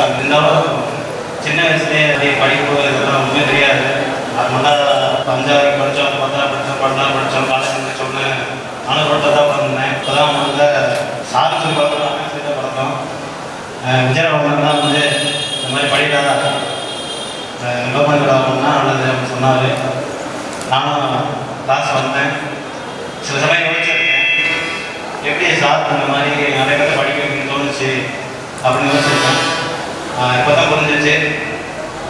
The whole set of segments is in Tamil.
சார் இருந்தாலும் சின்ன வயசுலேயே அதே படிப்பு இதெல்லாம் ஒன்றுமே தெரியாது. அது நல்லா அஞ்சாவது படித்தோம் பத்தாவது படித்தோம் பன்னெண்டாவது படித்தோம் காலேஜ் முடிச்சோன்னு நானும் தான் பிறந்தேன் இப்போ தான் முதல்ல சாதிச்சு பார்த்தோம் சேர்த்து பிறந்தோம் விஜயராமன் தான் வந்து இந்த மாதிரி படிக்காத கவர்மெண்ட் ஆகணும்னா நல்லது அப்படின்னு சொன்னார். நானும் கிளாஸ் வந்தேன். சில சமயம் யோசிச்சிருக்கேன் எப்படி சார் இந்த மாதிரி நிறைய பேர் படிக்க வைக்கணும்னு தோணுச்சு அப்படின்னு யோசிச்சிருக்கேன். இப்போ தான் புரிஞ்சிச்சு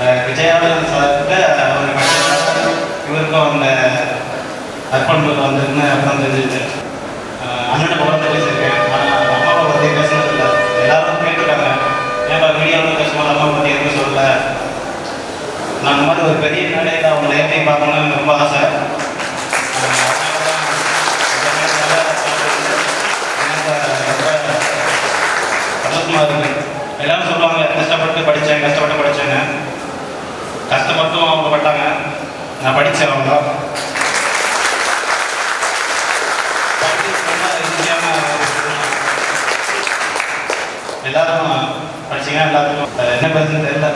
அஹ் சார் சார்கிட்ட அவர் இவருக்கும் அந்த அர்ப்பணிப்பு வந்திருக்குன்னு அப்புறம் தெரிஞ்சிச்சு. அஹ் அண்ணனை பேசியிருக்கேன். ஆனால் அம்மாவை பற்றி பேசுனது இல்லை எல்லாரும் கேட்டுருக்காங்க. ஏன்பா மீடியாவில் பேசும்போது அம்மா பற்றி எதுவும் சொல்லல. நான் இந்த மாதிரி ஒரு பெரிய மேடையில் அவங்க நேரத்தையும் பார்க்கணும்னு ரொம்ப ஆசை. எல்லாரும் சொல்லுவாங்க கஷ்டப்பட்டு படித்தேன் கஷ்டப்பட்டு படித்தேங்க கஷ்டப்பட்டும் அவங்க பட்டாங்க. நான் படித்தேன் அவங்க எல்லாரும் படிச்சீங்கன்னா எல்லாத்துக்கும் என்ன பேசுறது தெரியல